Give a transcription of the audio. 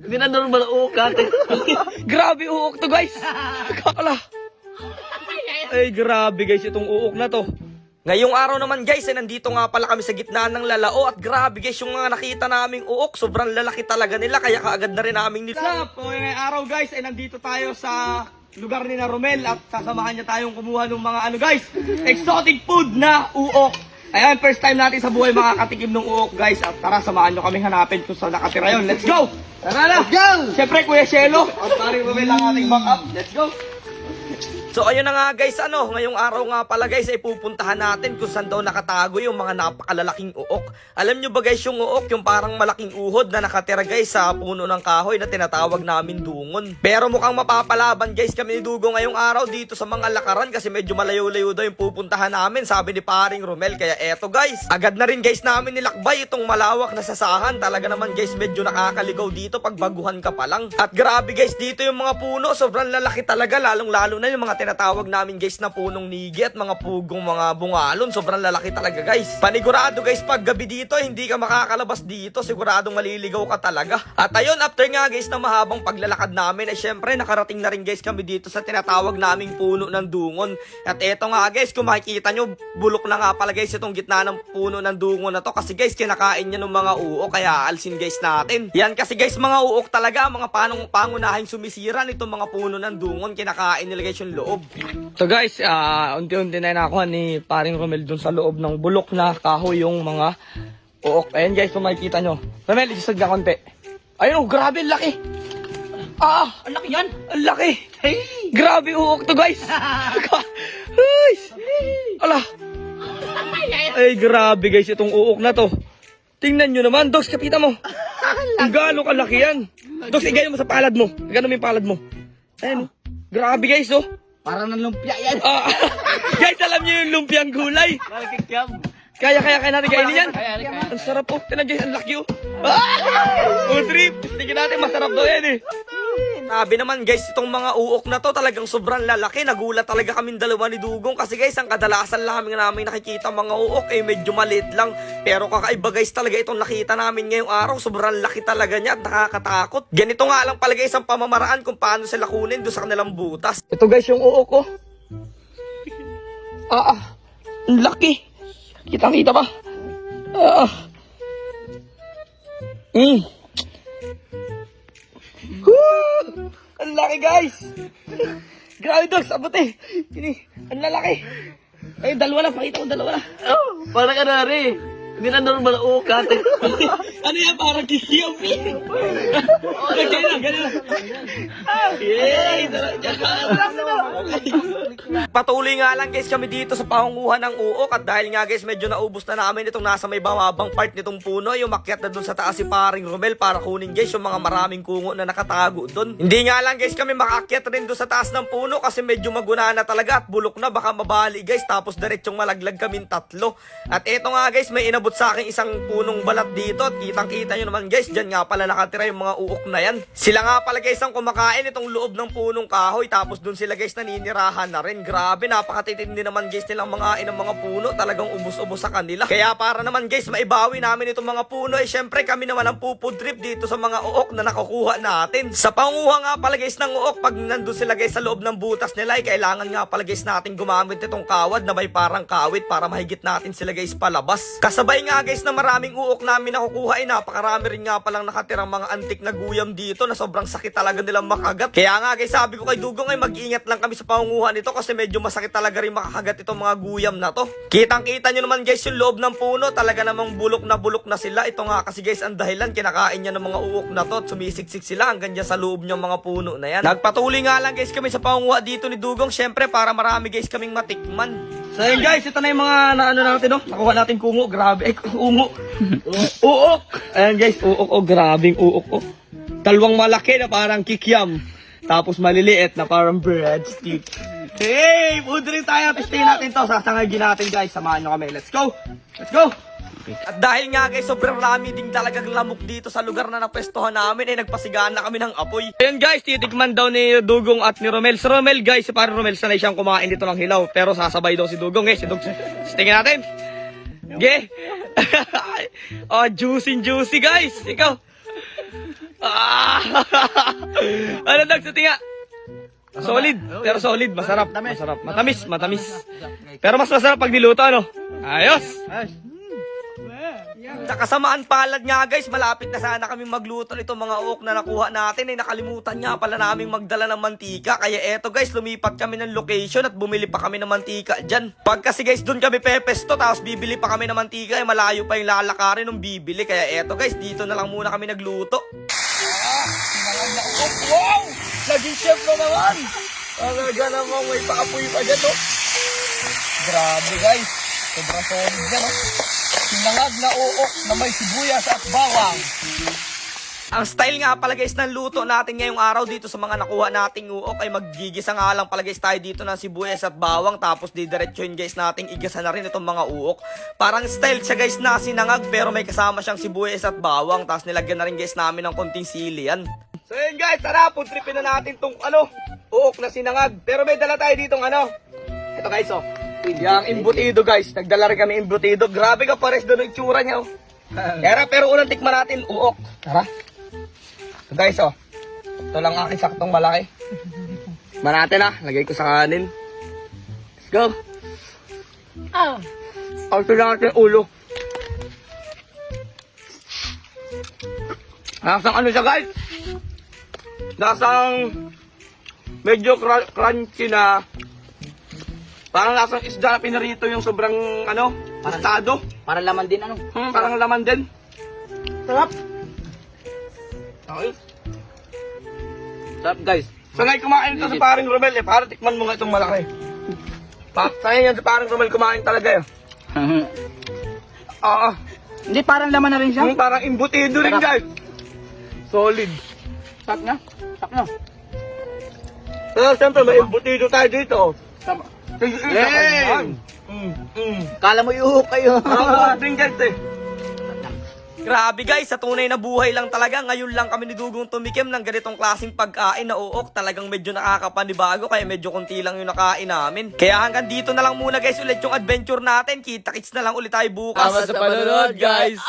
Hindi na normal uok ate. Grabe uok to guys. Kakala. Ay grabe guys itong uok na to. Ngayong araw naman guys, ay nandito nga pala kami sa gitna ng lalao at grabe guys yung mga nakita naming uok, sobrang lalaki talaga nila kaya kaagad na rin naming nila. What's up? ngayong araw guys, ay nandito tayo sa lugar ni na Romel at sasamahan niya tayong kumuha ng mga ano guys, exotic food na uok. Ayan, first time natin sa buhay makakatikim ng uok guys at tara samahan nyo kami hanapin kung saan nakatira yun. Let's go! Tara na! Let's go! Siyempre Kuya Shelo at paring Romel ang ating backup. Let's go! So ayun na nga guys, ano, ngayong araw nga pala guys ay pupuntahan natin kung saan daw nakatago yung mga napakalalaking uok. Alam nyo ba guys yung uok, yung parang malaking uhod na nakatira guys sa puno ng kahoy na tinatawag namin dungon. Pero mukhang mapapalaban guys kami ni Dugo ngayong araw dito sa mga lakaran kasi medyo malayo-layo daw yung pupuntahan namin sabi ni paring Romel. Kaya eto guys, agad na rin guys namin nilakbay itong malawak na sasahan. Talaga naman guys medyo nakakaligaw dito pag baguhan ka pa lang. At grabe guys dito yung mga puno, sobrang lalaki talaga lalong lalo na yung mga tinatawag namin guys na punong nigi at mga pugong mga bungalon. Sobrang lalaki talaga guys. Panigurado guys pag gabi dito hindi ka makakalabas dito. Siguradong maliligaw ka talaga. At ayun after nga guys na mahabang paglalakad namin ay syempre nakarating na rin guys kami dito sa tinatawag naming puno ng dungon. At eto nga guys kung makikita nyo bulok na nga pala guys itong gitna ng puno ng dungon na to kasi guys kinakain niya ng mga uok kaya alsin guys natin. Yan kasi guys mga uok talaga mga panong pangunahing sumisira nitong mga puno ng dungon kinakain nila guys yung loob. So guys, ah, unti-unti na nakuha ni paring Romel dun sa loob ng bulok na kahoy yung mga uok. Ayan guys, kung makikita nyo. Romel, isasad ka konti. Ayun, oh, grabe, laki. Ah, ang laki yan. Ang laki. Hey. Grabe uok to guys. Ay, ala. Ay, grabe guys, itong uok na to. Tingnan nyo naman, Dogs, kapita mo. Ang gano'ng kalaki yan. Dogs, igayo mo sa palad mo. Gano'n mo yung palad mo. Ayun, oh. grabe guys, oh. Para ng lumpia yan. Ah, guys, alam niyo yung lumpiang gulay. Nalkikyam. Kaya, kaya, kaya natin kainin yan. Kaya, kaya. Ang sarap po. Tingnan guys, ang laki oh. Ah! Oh, trip. Tingnan natin, masarap daw yan eh. Sabi naman guys, itong mga uok na to talagang sobrang lalaki. Nagulat talaga kaming dalawa ni Dugong kasi guys, ang kadalasan lang namin nakikita mga uok ay medyo maliit lang. Pero kakaiba guys talaga itong nakita namin ngayong araw. Sobrang laki talaga niya at nakakatakot. Ganito nga lang pala guys ang pamamaraan kung paano sila kunin doon sa kanilang butas. Ito guys yung uok ko. Ah, ah. Ang laki. Kitang-kita ba? Ah. ah. Mm. Ang laki guys! Grabe dogs, abot eh. Ang lalaki. Ay, dalawa lang, pakita ko dalawa lang. Oh, para ka na rin. Hindi na normal uok ate. ano yan, parang kikiyam eh. Ganyan lang, ganyan lang. Yay! Patuloy nga lang guys kami dito sa pangunguhan ng uok at dahil nga guys medyo naubos na namin itong nasa may bamabang part nitong puno yung makyat na dun sa taas si paring Romel para kunin guys yung mga maraming kungo na nakatago dun. Hindi nga lang guys kami makakyat rin dun sa taas ng puno kasi medyo maguna na talaga at bulok na baka mabali guys tapos diretsong malaglag kaming tatlo. At eto nga guys may inabot sa akin isang punong balat dito at kitang kita nyo naman guys dyan nga pala nakatira yung mga uok na yan. Sila nga pala guys ang kumakain itong loob ng punong kahoy tapos dun sila guys naninirahan na rin. Grabe napakatitindi naman guys nilang mga ng mga puno talagang ubos-ubos sa kanila. Kaya para naman guys maibawi namin itong mga puno eh syempre kami naman ang pupudrip dito sa mga uok na nakukuha natin. Sa panguha nga pala guys ng uok pag nandun sila guys sa loob ng butas nila ay kailangan nga pala guys natin gumamit itong kawad na may parang kawit para mahigit natin sila guys palabas. Kasabay nga guys na maraming uok namin nakukuha ay napakarami rin nga palang nakatirang mga antik na guyam dito na sobrang sakit talaga nilang makagat. Kaya nga guys sabi ko kay Dugong ay mag-ingat lang kami sa pangunguha nito kasi medyo masakit talaga rin makakagat itong mga guyam na to. Kitang kita nyo naman guys yung loob ng puno talaga namang bulok na bulok na sila. Ito nga kasi guys ang dahilan kinakain niya ng mga uok na to at sumisiksik sila hanggang dyan sa loob ng mga puno na yan. Nagpatuloy nga lang guys kami sa pangunguha dito ni Dugong syempre para marami guys kaming matikman. So yun guys, ito na yung mga naano natin no. Nakuha natin kungo, grabe. Eh, ungo. uok. Ayan guys, uok oh, grabing uok oh. Dalawang malaki na parang kikiam. Tapos maliliit na parang breadstick. Hey, food rin tayo. Testing natin to. Sasangagin natin guys. Samahan nyo kami. Let's go. Let's go. At dahil nga guys, sobrang rami din talagang lamok dito sa lugar na napwestohan namin, eh nagpasigaan na kami ng apoy. Ayan guys, titikman daw ni Dugong at ni Romel. Si Romel guys, si parang Romel, sanay siyang kumain dito ng hilaw. Pero sasabay daw si Dugong eh. Si Dugong, tingnan natin. Ge. oh, juicy juicy guys. Ikaw. Ah! ano dag sa tinga? Solid, pero solid, masarap. Masarap. Matamis, matamis. Pero mas masarap pag niluto, ano? Ayos! Sa kasamaan palad nga guys, malapit na sana kami magluto nito mga uok na nakuha natin. Ay nakalimutan nga pala naming magdala ng mantika. Kaya eto guys, lumipat kami ng location at bumili pa kami ng mantika dyan. Pag kasi guys, dun kami pepesto, tapos bibili pa kami ng mantika, ay malayo pa yung lalakarin ng bibili. Kaya eto guys, dito na lang muna kami nagluto. Wow! Naging chef na naman! Talaga namang may paapoy pa dyan, oh. Grabe guys. Sobrang solid yan, oh. Sinangag na uok na may sibuyas at bawang. Ang style nga pala guys ng luto natin ngayong araw dito sa mga nakuha nating uok ay maggigisa nga lang pala guys tayo dito ng sibuyas at bawang tapos didiretsuhin guys nating igasa na rin itong mga uok. Parang style siya guys na sinangag pero may kasama siyang sibuyas at bawang tapos nilagyan na rin guys namin ng konting sili yan. So yun guys, tara, puntripin na natin tong ano, uok na sinangag. Pero may dala tayo ditong ano, ito guys oh. Yung imbutido guys, nagdala rin kami imbutido. Grabe ka pares doon ang itsura niya oh. Tara, pero unang tikman natin uok. Tara. So guys, oh. Ito lang aking saktong malaki. Manate na. Lagay ko sa kanin. Let's go. Oh. Ito lang ating ulo. Nasang ano siya guys? Nasang medyo cr- crunchy na parang nasang isda na pinarito yung sobrang ano, tostado. Para laman din ano. Hmm, parang laman din. Sarap. Okay. Sarap guys. Sanay kumain ito sa paring Romel eh. Para tikman mo nga itong malaki. Pa, sanay yan sa paring Romel kumain talaga eh. Oo. Hindi parang laman na rin siya. Yung parang imbutido rin guys. Solid. Sarap na. Sarap na. Pero siyempre may imbutido tayo dito. Sarap. Yay! Mm, mm. Kala mo iuhok kayo. Guys eh. Grabe guys, sa tunay na buhay lang talaga, ngayon lang kami ni Dugong tumikim ng ganitong klaseng pagkain na uok. Talagang medyo nakakapanibago, kaya medyo konti lang yung nakain namin. Kaya hanggang dito na lang muna guys ulit yung adventure natin. Kita-kits na lang ulit tayo bukas. Tama sa panonood, guys.